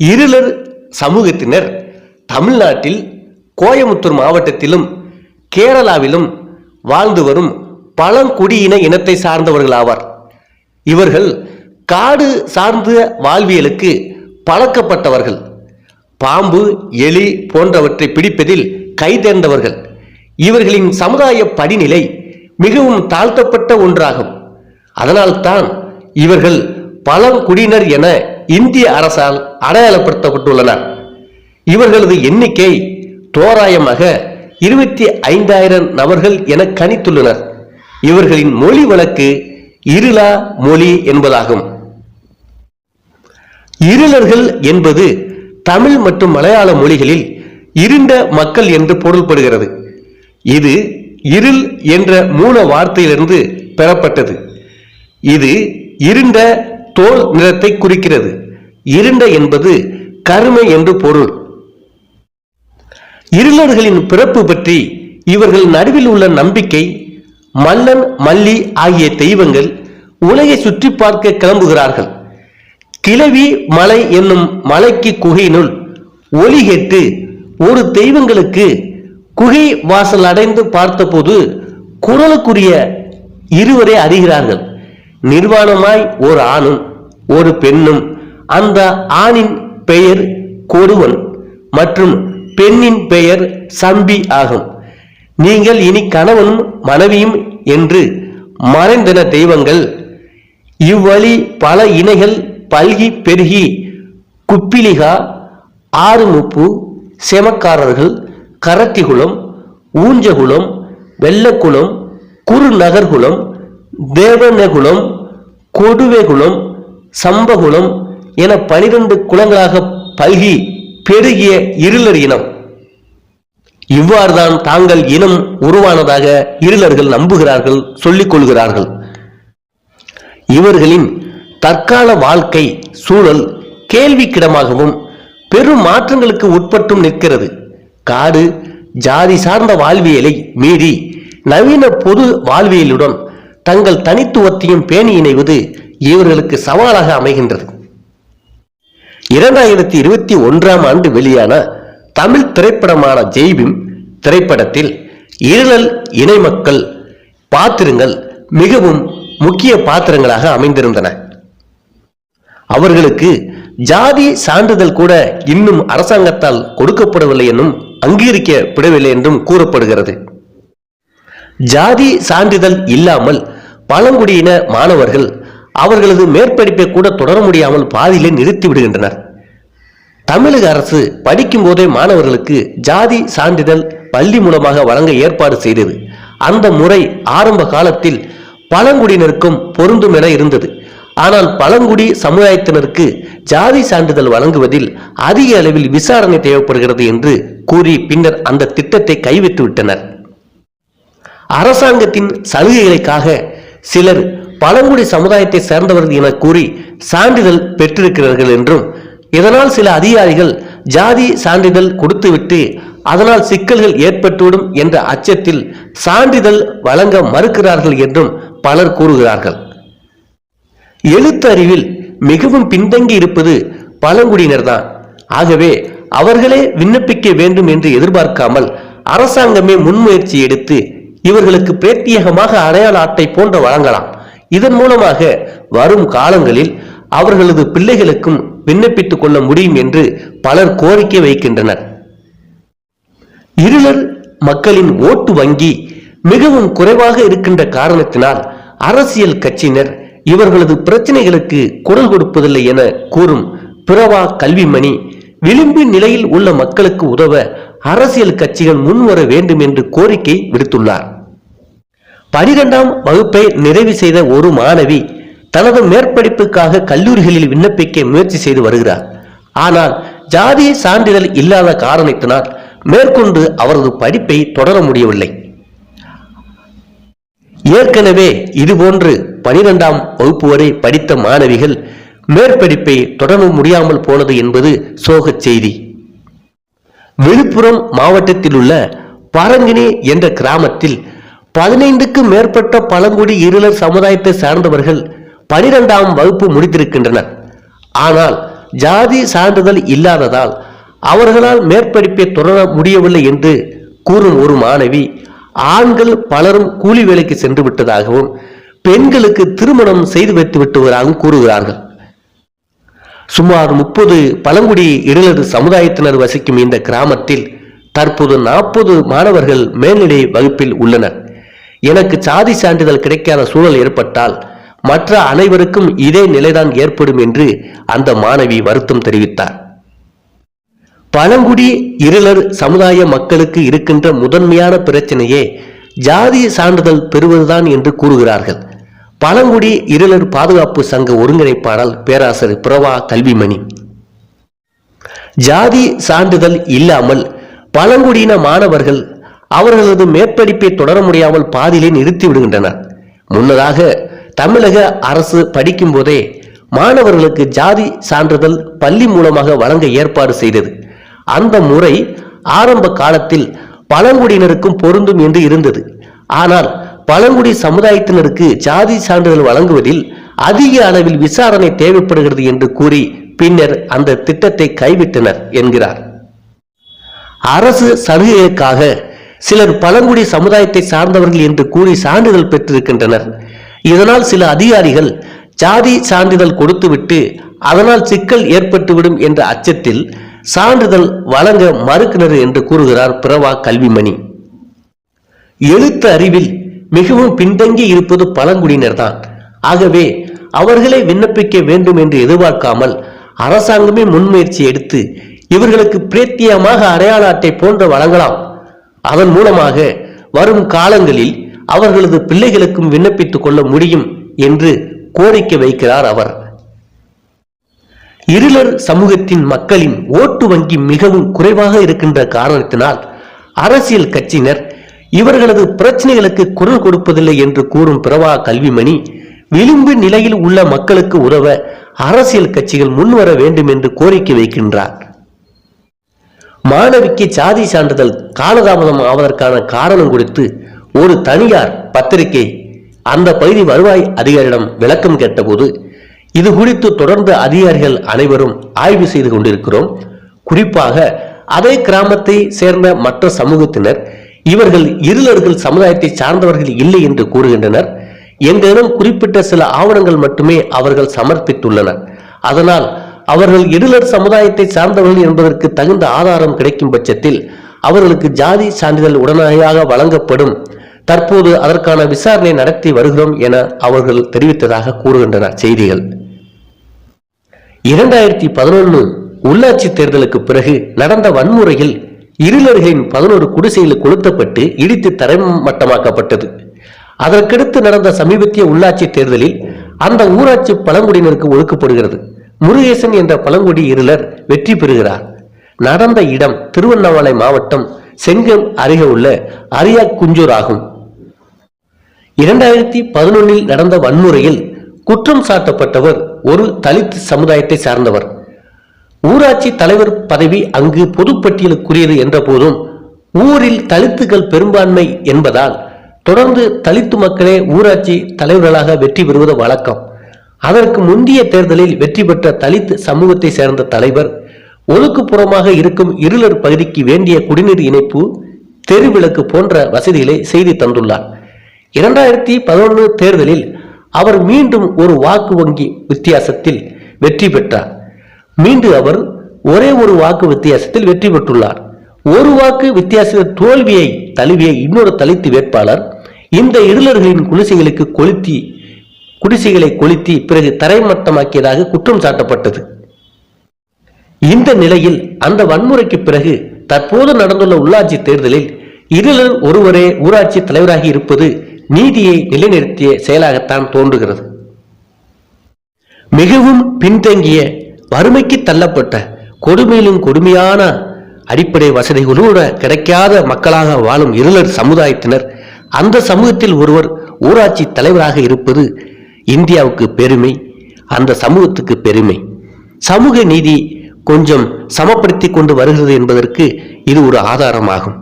இருளர் சமூகத்தினர் தமிழ்நாட்டில் கோயமுத்தூர் மாவட்டத்திலும் கேரளாவிலும் வாழ்ந்து வரும் பழங்குடியின இனத்தை சார்ந்தவர்கள் ஆவார் இவர்கள் காடு சார்ந்த வாழ்வியலுக்கு பழக்கப்பட்டவர்கள். பாம்பு எலி போன்றவற்றை பிடிப்பதில் கைதேர்ந்தவர்கள் இவர்களின் சமுதாய படிநிலை மிகவும் தாழ்த்தப்பட்ட ஒன்றாகும். அதனால்தான் இவர்கள் பழங்குடியினர் என இந்திய அரசால் அடையாளப்படுத்தப்பட்டுள்ளனர் இவர்களது எண்ணிக்கை தோராயமாக இருபத்தி ஐந்தாயிரம் நபர்கள் என கணித்துள்ளனர். இவர்களின் மொழி வழக்கு இருளா மொழி என்பதாகும். இருளர்கள் என்பது தமிழ் மற்றும் மலையாள மொழிகளில் இருண்ட மக்கள் என்று பொருள்படுகிறது. இது இருள் என்ற மூல வார்த்தையிலிருந்து பெறப்பட்டது. இது இருண்ட தோல் நிறத்தை குறிக்கிறது. இருண்ட என்பது கருமை என்று பொருள். இருளர்களின் பிறப்பு பற்றி இவர்கள் நடுவில் உள்ள நம்பிக்கை மல்லன் மல்லி ஆகிய தெய்வங்கள் உலகை சுற்றி பார்க்க கிளம்புகிறார்கள். கிளவி மலை என்னும் மலைக்கு குகையினுள் ஒலி கேட்டு ஒரு தெய்வங்களுக்கு குகை வாசல் அடைந்து பார்த்தபோது குரலுக்குரிய இருவரை அறிகிறார்கள். நிர்வாணமாய் ஒரு ஆணும் ஒரு பெண்ணும் அந்த ஆணின் பெயர் கொடுவன் மற்றும் பெண்ணின் பெயர் சம்பி ஆகும். நீங்கள் இனி கணவனும் மனைவியும் என்று மறைந்தன தெய்வங்கள். இவ்வழி பல இணைகள் பல்கி பெருகி குப்பிலிகா ஆறுமுப்பு செமக்காரர்கள் கரத்திகுளம் ஊஞ்சகுளம் வெள்ளக்குளம் குறுநகர்குளம் தேவநகுளம் கொடுவேகுளம் சம்பகுளம் என பனிரெண்டு குளங்களாக பல்கி பெருகிய இருளர் இனம். இவ்வாறுதான் தாங்கள் இனம் உருவானதாக இருளர்கள் நம்புகிறார்கள் சொல்லிக் கொள்கிறார்கள். இவர்களின் தற்கால வாழ்க்கை சூழல் கேள்விக்கிடமாகவும் பெரும் மாற்றங்களுக்கு உட்பட்டும் நிற்கிறது. காடு ஜாதி சார்ந்த வாழ்வியலை மீறி நவீன பொது வாழ்வியலுடன் தங்கள் தனித்துவத்தையும் பேணி இணைவது இவர்களுக்கு சவாலாக அமைகின்றது. இரண்டாயிரத்தி இருபத்தி ஒன்றாம் ஆண்டு வெளியான தமிழ் திரைப்படமான ஜெய்பீம் திரைப்படத்தில் இருளல் இணை மக்கள் பாத்திரங்கள் மிகவும் முக்கிய பாத்திரங்களாக அமைந்திருந்தன. அவர்களுக்கு ஜாதி சான்றிதழ் கூட இன்னும் அரசாங்கத்தால் கொடுக்கப்படவில்லை என்னும் அங்கீகரிக்கப்படவில்லை என்றும் கூறப்படுகிறது. ஜாதி சான்றிதழ் இல்லாமல் பழங்குடியின மாணவர்கள் அவர்களது மேற்படிப்பை கூட தொடர முடியாமல் பாதியிலே நிறுத்தி விடுகின்றனர் தமிழக அரசு படிக்கும் போதே மாணவர்களுக்கு ஜாதி சான்றிதழ் பள்ளி மூலமாக வழங்க ஏற்பாடு செய்தது. அந்த முறை ஆரம்ப காலத்தில் பழங்குடியினருக்கும் பொருந்தும் என இருந்தது. ஆனால் பழங்குடி சமுதாயத்தினருக்கு ஜாதி சான்றிதழ் வழங்குவதில் அதிக அளவில் விசாரணை தேவைப்படுகிறது என்று கூறி பின்னர் அந்த திட்டத்தை கைவிட்டு விட்டனர். அரசாங்கத்தின் சலுகைகளுக்காக சிலர் பழங்குடி சமுதாயத்தை சேர்ந்தவர்கள் என கூறி சான்றிதழ் பெற்றிருக்கிறார்கள் என்றும் இதனால் சில அதிகாரிகள் ஜாதி சான்றிதழ் கொடுத்துவிட்டு அதனால் சிக்கல்கள் ஏற்பட்டுவிடும் என்ற அச்சத்தில் சான்றிதழ் வழங்க மறுக்கிறார்கள் என்றும் பலர் கூறுகிறார்கள். எழுத்தறிவில் மிகவும் பின்தங்கி இருப்பது பழங்குடியினர்தான் ஆகவே அவர்களே விண்ணப்பிக்க வேண்டும் என்று எதிர்பார்க்காமல் அரசாங்கமே முன்முயற்சி எடுத்து இவர்களுக்கு பிரத்யேகமாக அடையாள அட்டை போன்ற வழங்கலாம். இதன் மூலமாக வரும் காலங்களில் அவர்களது பிள்ளைகளுக்கும் விண்ணப்பித்துக் கொள்ள முடியும் என்று பலர் கோரிக்கை வைக்கின்றனர். இருளர் மக்களின் ஓட்டு வங்கி மிகவும் குறைவாக இருக்கின்ற காரணத்தினால் அரசியல் கட்சியினர் இவர்களது பிரச்சனைகளுக்கு குரல் கொடுப்பதில்லை என கூறும் பிறவா கல்விமணி விளிம்பு நிலையில் உள்ள மக்களுக்கு உதவ அரசியல் கட்சிகள் முன்வர வேண்டும் என்று கோரிக்கை விடுத்துள்ளார். பனிரெண்டாம் வகுப்பை நிறைவு செய்த ஒரு மாணவி தனது மேற்படிப்புக்காக கல்லூரிகளில் விண்ணப்பிக்க முயற்சி செய்து வருகிறார். ஆனால் ஜாதி சான்றிதழ் இல்லாத காரணத்தினால் மேற்கொண்டு அவரது படிப்பை தொடர முடியவில்லை. ஏற்கனவே இதுபோன்று பனிரெண்டாம் வகுப்பு வரை படித்த மாணவிகள் மேற்படிப்பை தொடர முடியாமல் போனது என்பது சோகச் செய்தி. விழுப்புரம் மாவட்டத்தில் உள்ள பரங்கினி என்ற கிராமத்தில் பதினைந்துக்கும் மேற்பட்ட பழங்குடி இருளர் சமுதாயத்தை சார்ந்தவர்கள் பனிரெண்டாம் வகுப்பு முடித்திருக்கின்றனர். ஆனால் ஜாதி சான்றிதழ் இல்லாததால் அவர்களால் மேற்படிப்பை தொடர முடியவில்லை என்று கூறும் ஒரு மாணவி ஆண்கள் பலரும் கூலி வேலைக்கு சென்று விட்டதாகவும் பெண்களுக்கு திருமணம் செய்து வைத்து விட்டவராகவும் கூறுகிறார்கள். சுமார் முப்பது பழங்குடி இருளது சமுதாயத்தினர் வசிக்கும் இந்த கிராமத்தில் தற்போது நாற்பது மாணவர்கள் மேல்நிலை வகுப்பில் உள்ளனர். எனக்கு சாதி சான்றிதழ் கிடைக்காத சூழல் ஏற்பட்டால் மற்ற அனைவருக்கும் இதே நிலைதான் ஏற்படும் என்று அந்த மாணவி வருத்தம் தெரிவித்தார். பழங்குடி இருளர் சமுதாய மக்களுக்கு இருக்கின்ற முதன்மையான பிரச்சனையே ஜாதி சான்றிதழ் பெறுவதுதான் என்று கூறுகிறார்கள். பழங்குடி இருளர் பாதுகாப்பு சங்க ஒருங்கிணைப்பாளர் பேராசிரியர் பிரவா கல்விமணி. ஜாதி சான்றிதழ் இல்லாமல் பழங்குடியின மாணவர்கள் அவர்களது மேற்படிப்பை தொடர முடியாமல் பாதியிலே நிறுத்தி விடுகின்றனர். முன்னதாக தமிழக அரசு படிக்கும் போதே மாணவர்களுக்கு ஜாதி சான்றிதழ் பள்ளி மூலமாக வழங்க ஏற்பாடு செய்தது. அந்த முறை ஆரம்ப காலத்தில் பழங்குடியினருக்கும் பொருந்தும் என்று இருந்தது. ஆனால் பழங்குடி சமுதாயத்தினருக்கு ஜாதி சான்றிதழ் வழங்குவதில் அதிக அளவில் விசாரணை தேவைப்படுகிறது என்று கூறி பின்னர் அந்த திட்டத்தை கைவிட்டனர் என்கிறார். அரசு சலுகைக்காக சிலர் பழங்குடி சமுதாயத்தை சார்ந்தவர்கள் என்று கூறி சான்றிதழ் பெற்றிருக்கின்றனர். இதனால் சில அதிகாரிகள் ஜாதி சான்றிதழ் கொடுத்துவிட்டு அதனால் சிக்கல் ஏற்பட்டுவிடும் என்ற அச்சத்தில் சான்றிதழ் வழங்க மறுக்கினர் என்று கூறுகிறார் பிரவா கல்விமணி. எழுத்து அறிவில் மிகவும் பின்தங்கி இருப்பது பழங்குடியினர் தான். ஆகவே அவர்களை விண்ணப்பிக்க வேண்டும் என்று எதிர்பார்க்காமல் அரசாங்கமே முன்முயற்சி எடுத்து இவர்களுக்கு பிரேத்தியமாக அடையாள அட்டை போன்ற வழங்கலாம். அதன் மூலமாக வரும் காலங்களில் அவர்களது பிள்ளைகளுக்கும் விண்ணப்பித்துக் கொள்ள முடியும் என்று கோரிக்கை வைக்கிறார் அவர். இருளர் சமூகத்தின் மக்களின் ஓட்டு வங்கி மிகவும் குறைவாக இருக்கின்ற காரணத்தினால் அரசியல் கட்சியினர் இவர்களது பிரச்சனைகளுக்கு குரல் கொடுப்பதில்லை என்று கூறும் பிரவா கல்விமணி விளிம்பு நிலையில் உள்ள மக்களுக்கு உதவ அரசியல் கட்சிகள் முன்வர வேண்டும் என்று கோரிக்கை வைக்கின்றார். மாணவிக்கு சாதி சான்றிதழ் காலதாமதம் ஆவதற்கான காரணம் குறித்து ஒரு தனியார் பத்திரிகை அந்த பகுதி வருவாய் அதிகாரியிடம் விளக்கம் கேட்டபோது இது குறித்து தொடர்ந்து அதிகாரிகள் அனைவரும் ஆய்வு செய்து கொண்டிருக்கிறோம். குறிப்பாக அதே கிராமத்தை சேர்ந்த மற்ற சமூகத்தினர் இவர்கள் இருளர்கள் சமுதாயத்தை சார்ந்தவர்கள் இல்லை என்று கூறுகின்றனர். எங்களிடம் குறிப்பிட்ட சில ஆவணங்கள் மட்டுமே அவர்கள் சமர்ப்பித்துள்ளனர் அதனால் அவர்கள் இருளர் சமுதாயத்தை சார்ந்தவர்கள் என்பதற்கு தகுந்த ஆதாரம் கிடைக்கும் பட்சத்தில் அவர்களுக்கு ஜாதி சான்றிதழ் உடனடியாக வழங்கப்படும். தற்போது அதற்கான விசாரணை நடத்தி வருகிறோம் என அவர்கள் தெரிவித்ததாக கூறுகின்றனர் செய்திகள். இரண்டாயிரத்தி பதினொன்று உள்ளாட்சி தேர்தலுக்கு பிறகு நடந்த வன்முறையில் இருளர்களின் பதினோரு குடிசைகள் கொளுத்தப்பட்டு இடித்து தரைமட்டமாக்கப்பட்டது. அதற்கடுத்து நடந்த சமீபத்திய உள்ளாட்சி தேர்தலில் அந்த ஊராட்சி பழங்குடியினருக்கு ஒழுக்கப்படுகிறது முருகேசன் என்ற பழங்குடி இருளர் வெற்றி பெறுகிறார். நடந்த இடம் திருவண்ணாமலை மாவட்டம் செங்கம் அருகே உள்ள அரியா குஞ்சூர் ஆகும். இரண்டாயிரத்தி பதினொன்னில் நடந்த வன்முறையில் குற்றம் சாட்டப்பட்டவர் ஒரு தலித் சமுதாயத்தை சார்ந்தவர். ஊராட்சி தலைவர் பதவி அங்கு பொதுப்பட்டியலுக்குரியது என்ற போதும் ஊரில் தலித்துகள் பெரும்பான்மை என்பதால் தொடர்ந்து தலித்து மக்களே ஊராட்சி தலைவர்களாக வெற்றி பெறுவது வழக்கம். அதற்கு முந்தைய தேர்தலில் வெற்றி பெற்ற தலித் சமூகத்தை சேர்ந்த தலைவர் ஒதுக்குப்புறமாக இருக்கும் இருளர் பகுதிக்கு வேண்டிய குடிநீர் இணைப்பு தெருவிளக்கு போன்ற வசதிகளை செய்து தந்துள்ளார். இரண்டாயிரத்தி பதினொன்று தேர்தலில் அவர் மீண்டும் ஒரு வாக்கு வங்கி வித்தியாசத்தில் வெற்றி பெற்றார். மீண்டும் அவர் ஒரே ஒரு வாக்கு வித்தியாசத்தில் வெற்றி பெற்றுள்ளார். ஒரு வாக்கு வித்தியாச தோல்வியை தழுவிய இன்னொரு தலித்து வேட்பாளர் இந்த இருளர்களின் குடிசைகளுக்கு கொளுத்தி குடிசைகளை கொளுத்தி பிறகு தரைமட்டமாக்கியதாக குற்றம் சாட்டப்பட்டது. இந்த நிலையில் அந்த வன்முறைக்கு பிறகு தற்போது நடந்துள்ள உள்ளாட்சி தேர்தலில் இருளர் ஒருவரே ஊராட்சி தலைவராகி இருப்பது நீதியை நிலைநிறுத்திய செயலாகத்தான் தோன்றுகிறது. மிகவும் பின்தங்கிய வறுமைக்கு தள்ளப்பட்ட கொடுமையிலும் கொடுமையான அடிப்படை வசதிகளோட கிடைக்காத மக்களாக வாழும் இருளர் சமுதாயத்தினர் அந்த சமூகத்தில் ஒருவர் ஊராட்சி தலைவராக இருப்பது இந்தியாவுக்கு பெருமை அந்த சமூகத்துக்கு பெருமை. சமூக நீதி கொஞ்சம் சமப்படுத்தி கொண்டு வருகிறது என்பதற்கு இது ஒரு ஆதாரமாகும்.